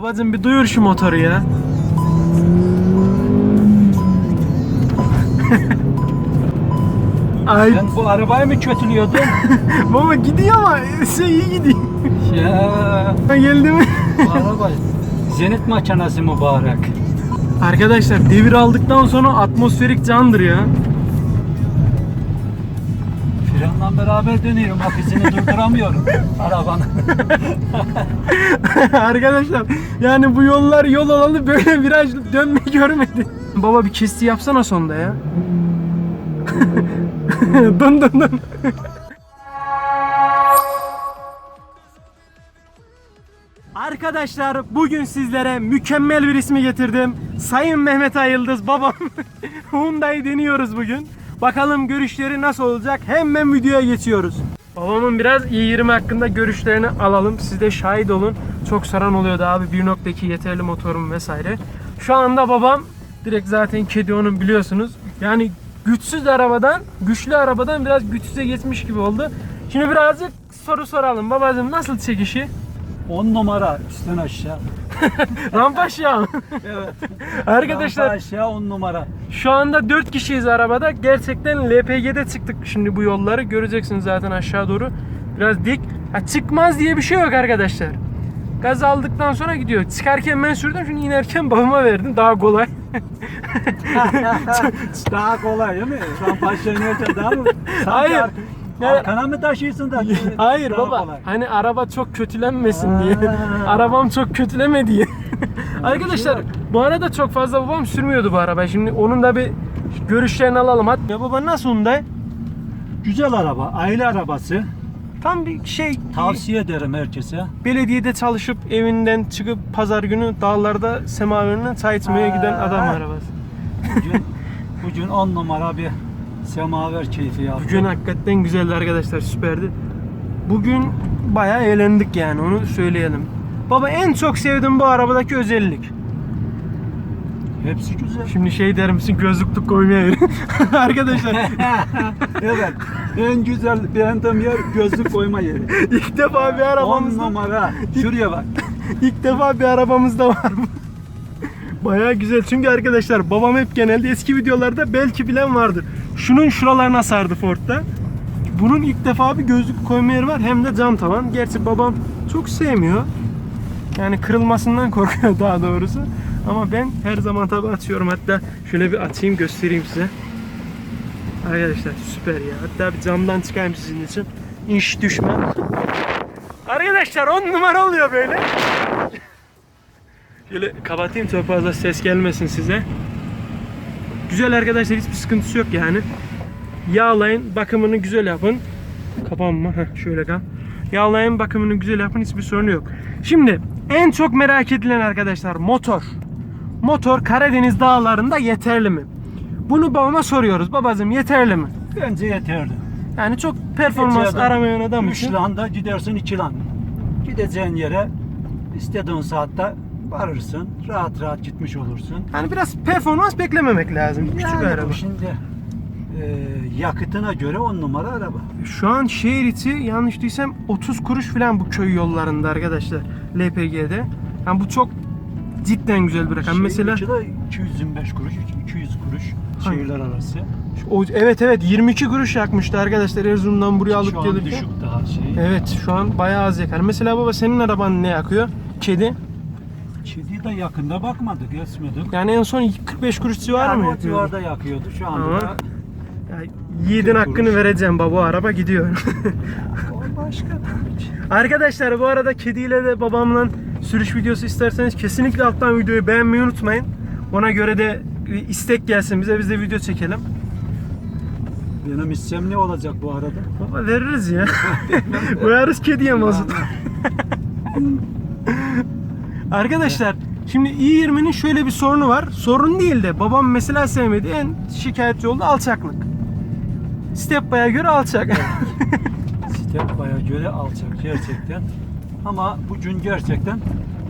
Babacım bir duyur şu motoru ya. Ay Sen bu arabayı mı kötülüyordun? baba gidiyor ama şey iyi gidiyor. ya Geldi mi? bu araba zenit makinesi mübarek. Arkadaşlar devir aldıktan sonra atmosferik candır ya. Frenle beraber dönüyorum. Bak izini durduramıyorum arabanın. Arkadaşlar yani bu yollar yol olalı böyle viraj dönme görmedi. Baba bir kesti yapsana sonda ya. dön dön dön. Arkadaşlar bugün sizlere mükemmel bir ismi getirdim. Sayın Mehmet Ayıldız babam. Hyundai deniyoruz bugün. Bakalım görüşleri nasıl olacak? Hemen videoya geçiyoruz. Babamın biraz i20 hakkında görüşlerini alalım. Siz de şahit olun. Çok saran oluyordu abi 1.2 yeterli motorum vesaire. Şu anda babam direkt zaten kedi onun biliyorsunuz. Yani güçsüz arabadan, güçlü arabadan biraz güçsüze geçmiş gibi oldu. Şimdi birazcık soru soralım. Babacığım nasıl çekişi? 10 numara üstten aşağı. Rampa aşağı. Evet. Arkadaşlar Rampa aşağı 10 numara. Şu anda 4 kişiyiz arabada. Gerçekten LPG'de çıktık şimdi bu yolları. Göreceksiniz zaten aşağı doğru. Biraz dik. Ha, çıkmaz diye bir şey yok arkadaşlar. Gaz aldıktan sonra gidiyor. Çıkarken ben sürdüm. Şimdi inerken babama verdim. Daha kolay. daha kolay değil mi? Rampa aşağı inerken daha mı? Sanki Hayır. Arkana mı taşıyorsun da? Hayır daha baba. kolay? Hani araba çok kötülenmesin diye. Arabam çok kötüleme diye. Arkadaşlar yok. bu arada çok fazla babam sürmüyordu bu araba. Şimdi onun da bir görüşlerini alalım. Hatta ya baba nasıl Hyundai? Güzel araba, aile arabası. Tam bir şey Tavsiye ederim herkese. belediyede çalışıp evinden çıkıp pazar günü dağlarda semaverine çay içmeye giden adam arabası. Bugün, bugün 10 numara bir semaver keyfi yaptım. Bugün hakikaten güzeldi arkadaşlar süperdi. Bugün bayağı eğlendik yani onu söyleyelim. Baba en çok sevdiğim bu arabadaki özellik. Hepsi güzel. Şimdi şey der misin gözlüklük koymaya. Arkadaşlar evet. En güzel beğendiğim yer gözlük koyma yeri. ilk defa bir 10 arabamızda numara. Şuraya bak. ilk defa bir arabamızda var bu. Bayağı güzel çünkü arkadaşlar babam hep genelde eski videolarda belki bilen vardır. Şunun şuralarına sardı Ford'da. Bunun ilk defa bir gözlük koyma yeri var hem de cam tavan. Gerçi babam çok sevmiyor. Yani kırılmasından korkuyor daha doğrusu. Ama ben her zaman tabi açıyorum. Hatta şöyle bir açayım göstereyim size. Arkadaşlar süper ya. Hatta bir camdan çıkayım sizin için. İnş düşme. Arkadaşlar 10 numara oluyor böyle. Şöyle kapatayım çok fazla ses gelmesin size. Güzel arkadaşlar hiçbir sıkıntısı yok yani. Yağlayın, bakımını güzel yapın. Kapanma. Heh, şöyle kal. Yağlayın, bakımını güzel yapın. Hiçbir sorunu yok. Şimdi en çok merak edilen arkadaşlar motor. Motor Karadeniz dağlarında yeterli mi? Bunu babama soruyoruz. Babacığım yeterli mi? Bence yeterli. Yani çok performans Yeterli. aramayan adam Üç için. landa gidersin iki lan. Gideceğin yere istediğin saatte varırsın. Rahat rahat gitmiş olursun. Yani biraz performans beklememek lazım. Küçük Yani araba. bu şimdi e, yakıtına göre on numara araba. Şu an şehir içi yanlış değilsem 30 kuruş falan bu köy yollarında arkadaşlar LPG'de. Yani bu çok cidden güzel bir rakam. Şehir Mesela içi de 225 kuruş, 200 kuruş Hangi? şehirler arası. o, evet evet 22 kuruş yakmıştı arkadaşlar Erzurum'dan buraya alıp Şu an gelirken. düşük daha şey. Evet şu an bayağı az yakar. Mesela baba senin araban ne yakıyor? Kedi. Kedi de yakında bakmadık, geçmedik. Yani en son 45 kuruş civarı Yani mı o yakıyor? civarda yakıyordu. Şu anda Ama- da Ya, yiğidin hakkını vereceğim baba o araba gidiyor. o başka tabii ki. Arkadaşlar bu arada kediyle de babamla sürüş videosu isterseniz kesinlikle alttan videoyu beğenmeyi unutmayın. Ona göre de istek gelsin bize biz de video çekelim. Benim hissem ne olacak bu arada? Baba veririz ya. Koyarız kediye mazot. Arkadaşlar şimdi i20'nin şöyle bir sorunu var. Sorun değil de babam mesela sevmediği en şikayetçi oldu alçaklık. Stepba'ya göre alçak. Step baya göre alçak gerçekten. Ama bugün gerçekten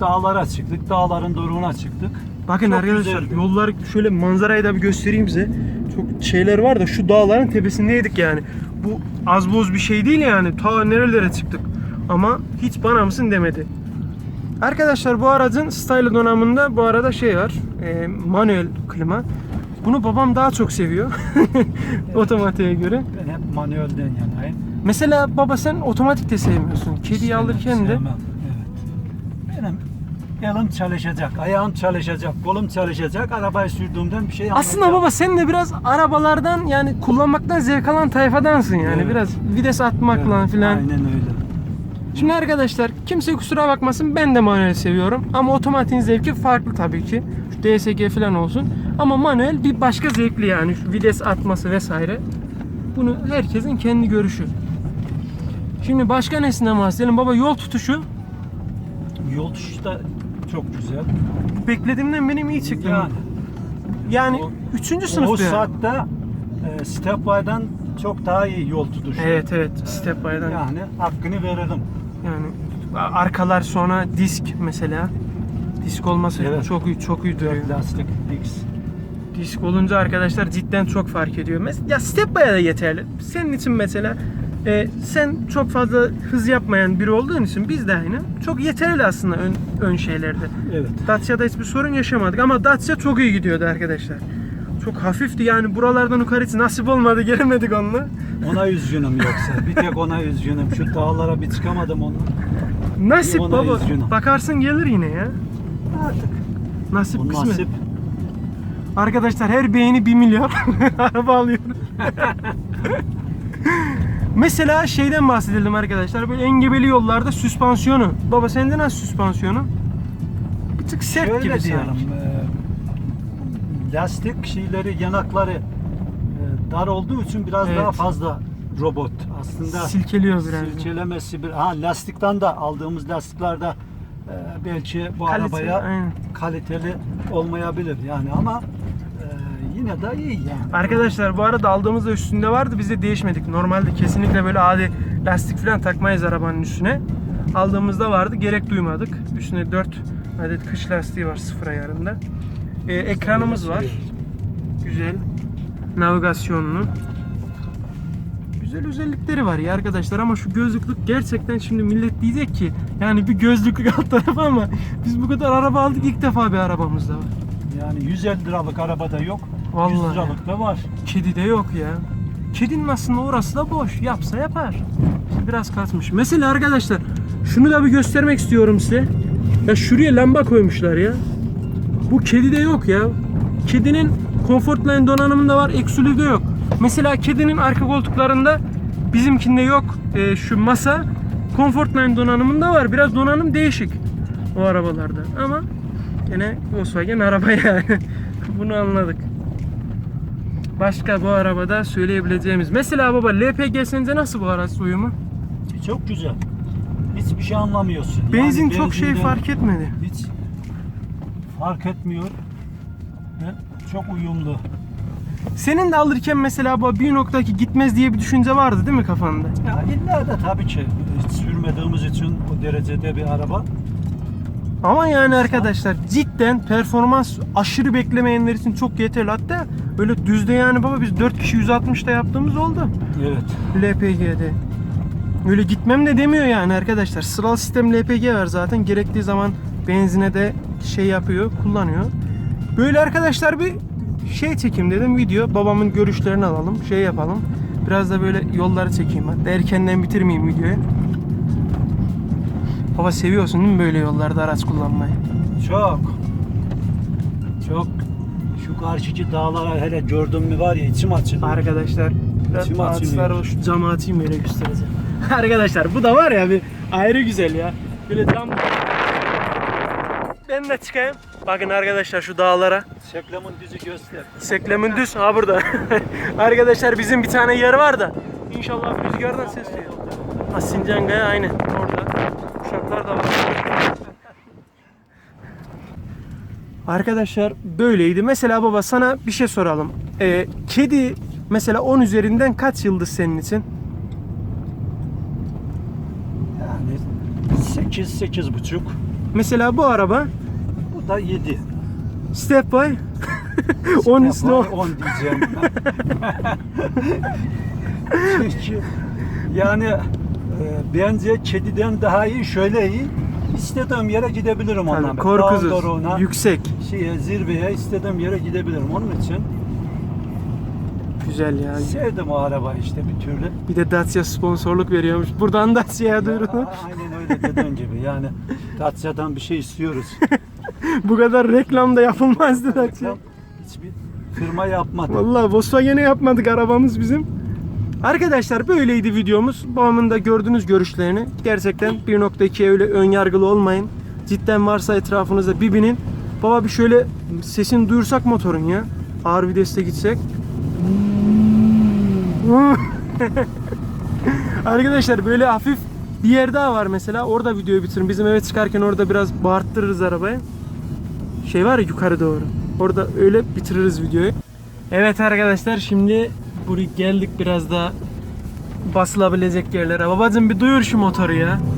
dağlara çıktık. Dağların doruğuna çıktık. Bakın Çok arkadaşlar güzeldi. yollar şöyle manzarayı da bir göstereyim size. Çok şeyler var da şu dağların tepesindeydik yani. Bu az boz bir şey değil yani. Ta nerelere çıktık. Ama hiç bana mısın demedi. Arkadaşlar bu aracın style donanımında bu arada şey var. E, manuel klima. Bunu babam daha çok seviyor. Otomatiğe göre. Ben hep manuelden yanayım. Mesela baba sen otomatik de sevmiyorsun. Kediyi Sevmem, alırken de Evet. Benim elim çalışacak, ayağım çalışacak, kolum çalışacak. Arabayı sürdüğümden bir şey aslında baba sen de biraz arabalardan yani kullanmaktan zevk alan tayfadansın yani. Evet. Biraz vites atmakla Evet, filan. Aynen öyle. Şimdi arkadaşlar kimse kusura bakmasın ben de manuel seviyorum ama otomatiğin zevki farklı tabii ki. Şu DSG falan olsun. Ama manuel bir başka zevkli yani şu vites atması vesaire. Bunu herkesin kendi görüşü. Şimdi başka nesinden bahsedelim? Baba yol tutuşu Yol tutuşu da çok güzel. beklediğimden benim iyi çıktı. Yani Yani O- 3. o sınıfta. yani. saatte e, Stepway'dan çok daha iyi yol tutuşu. Evet evet step by'dan. Yani hakkını verelim. Yani arkalar sonra disk mesela. Disk olması Evet. çok iyi çok iyi duruyor. Lastik, X. Disk olunca arkadaşlar cidden çok fark ediyor. Mes- Ya step by'a da yeterli. Senin için mesela e, sen çok fazla hız yapmayan biri olduğun için biz de aynı. Çok yeterli aslında ön, ön şeylerde. Evet. Dacia'da hiçbir sorun yaşamadık ama Dacia çok iyi gidiyordu arkadaşlar. Çok hafifti yani buralardan yukarı hiç nasip olmadı gelemedik onunla. Ona üzgünüm yoksa. Bir tek ona üzgünüm. Şu dağlara bir çıkamadım onunla. Nasip Ona baba. üzgünüm. Bakarsın gelir yine ya. Artık. Nasip O kısmet. nasip. Arkadaşlar her beğeni 1 milyar araba alıyor. Mesela şeyden bahsedelim arkadaşlar. Böyle engebeli yollarda süspansiyonu. Baba sende nasıl süspansiyonu? Bir tık sert Şöyle gibi diyelim. sanki. Lastik şeyleri, yanakları e, dar olduğu için biraz Evet. daha fazla robot. Aslında Silkeliyor biraz. silkelemesi bir ha lastikten de aldığımız lastiklerde e, belki bu Kalite, arabaya aynen. kaliteli olmayabilir yani ama e, yine de iyi yani. Arkadaşlar bu arada aldığımızda üstünde vardı biz de değişmedik. Normalde kesinlikle böyle adi lastik falan takmayız arabanın üstüne. Aldığımızda vardı gerek duymadık. Üstüne 4 adet kış lastiği var sıfır ayarında. Ee, ekranımız var. Güzel. Navigasyonlu. Güzel özellikleri var ya arkadaşlar ama şu gözlüklük gerçekten şimdi millet diyecek ki yani bir gözlüklük alt tarafı ama biz bu kadar araba aldık ilk defa bir arabamızda var. Yani 150 liralık arabada yok. 100 Vallahi. liralık da var. Kedi de yok ya. Kedinin aslında orası da boş. Yapsa yapar. Biraz kasmış. Mesela arkadaşlar şunu da bir göstermek istiyorum size. Ya şuraya lamba koymuşlar ya. Bu kedide yok ya. Kedinin Comfortline donanımında var, Exulu'da yok. Mesela kedinin arka koltuklarında bizimkinde yok. Ee, şu masa Comfortline donanımında var. Biraz donanım değişik o arabalarda. Ama gene Volkswagen araba yani. Bunu anladık. Başka bu arabada söyleyebileceğimiz. Mesela baba LPG sence nasıl bu araç uyumu? Çok güzel. Hiçbir şey anlamıyorsun. Benzin Yani çok şey fark etmedi. Hiç fark etmiyor. Ve çok uyumlu. Senin de alırken mesela bu bir noktaki gitmez diye bir düşünce vardı değil mi kafanda? Ya illa da tabii ki hiç sürmediğimiz için o derecede bir araba. Ama yani arkadaşlar cidden performans aşırı beklemeyenler için çok yeterli. Hatta böyle düzde yani baba biz 4 kişi 160'da yaptığımız oldu. Evet. LPG'de. Öyle gitmem de demiyor yani arkadaşlar. Sıralı sistem LPG var zaten. Gerektiği zaman benzine de şey yapıyor, kullanıyor. Böyle arkadaşlar bir şey çekeyim dedim video. Babamın görüşlerini alalım, şey yapalım. Biraz da böyle yolları çekeyim ben. Erkenden bitirmeyeyim videoyu. Baba seviyorsun değil mi böyle yollarda araç kullanmayı? Çok. Çok. Şu karşıki dağlara hele gördün mü var ya içim açılıyor. Arkadaşlar biraz İçim ağaçlar açılıyor. şu camı atayım öyle göstereceğim. Arkadaşlar bu da var ya bir ayrı güzel ya. Böyle cam ben de çıkayım. Bakın arkadaşlar şu dağlara. Seklamın düzü göster. Seklemin düz ha burada. arkadaşlar bizim bir tane yer var da. İnşallah rüzgardan ses geliyor. Ha Sincangaya aynen orada. Uşaklar da var. Arkadaşlar böyleydi. Mesela baba sana bir şey soralım. Ee, kedi mesela 10 üzerinden kaç yıldız senin için? Yani 8 8 buçuk. Mesela bu araba da 7. step by 10 üstüne 10. 10 diyeceğim. Çünkü yani e, bence kediden daha iyi şöyle iyi. istediğim yere gidebilirim ondan. Tabii, korkusuz, doruğuna, yüksek. şeye, zirveye istediğim yere gidebilirim. Onun için Güzel ya. sevdim o arabayı işte bir türlü. Bir de Dacia sponsorluk veriyormuş. Buradan Dacia'ya duyurulur. Ya, aynen öyle dediğin gibi yani Dacia'dan bir şey istiyoruz. Bu kadar reklam da yapılmazdı. Reklam Hiçbir firma yapmadı. Vallahi Volkswagen'i yapmadık arabamız bizim. Arkadaşlar böyleydi videomuz. Babamın da gördüğünüz görüşlerini. Gerçekten 1.2'ye öyle ön yargılı olmayın. Cidden varsa etrafınızda bir binin. Baba bir şöyle sesini duyursak motorun ya. Ağır viteste gitsek. Arkadaşlar böyle hafif bir yer daha var mesela. Orada videoyu bitirin. Bizim eve çıkarken orada biraz bağırttırırız arabayı. Şey var ya yukarı doğru. Orada öyle bitiririz videoyu. Evet arkadaşlar şimdi buraya geldik biraz da basılabilecek yerlere. Babacım bir duyur şu motoru ya.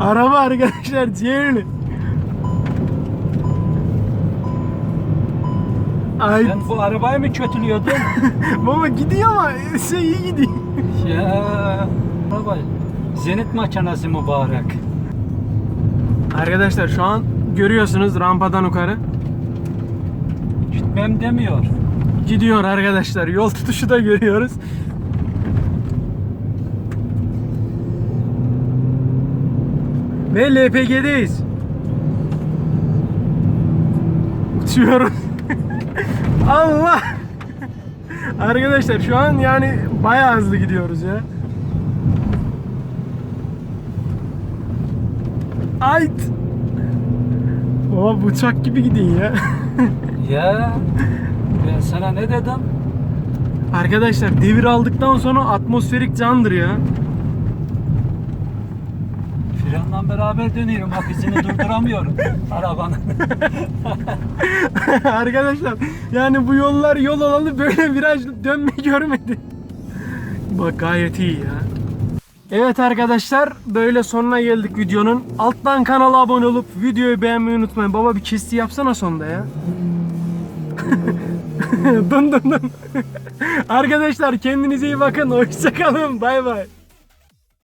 Araba arkadaşlar ciğerini. Ay Sen bu arabayı mı kötülüyordun? baba gidiyor ama şey iyi gidiyor. ya araba zenit makinesi mübarek. Arkadaşlar şu an görüyorsunuz rampadan yukarı. Gitmem demiyor. Gidiyor arkadaşlar. Yol tutuşu da görüyoruz. Ve LPG'deyiz. Uçuyoruz. Allah! Arkadaşlar şu an yani bayağı hızlı gidiyoruz ya. Ayt! Baba bıçak gibi gidin ya. Ya ben sana ne dedim? Arkadaşlar devir aldıktan sonra atmosferik candır ya. Frenle beraber dönüyorum. Bak izini durduramıyorum arabanın. Arkadaşlar yani bu yollar yol olalı böyle viraj dönme görmedi. Bak gayet iyi ya. Evet arkadaşlar böyle sonuna geldik videonun. Alttan kanala abone olup videoyu beğenmeyi unutmayın. Baba bir kesti yapsana sonda ya. dın dın dın. Arkadaşlar kendinize iyi bakın. Hoşçakalın. Bay bay.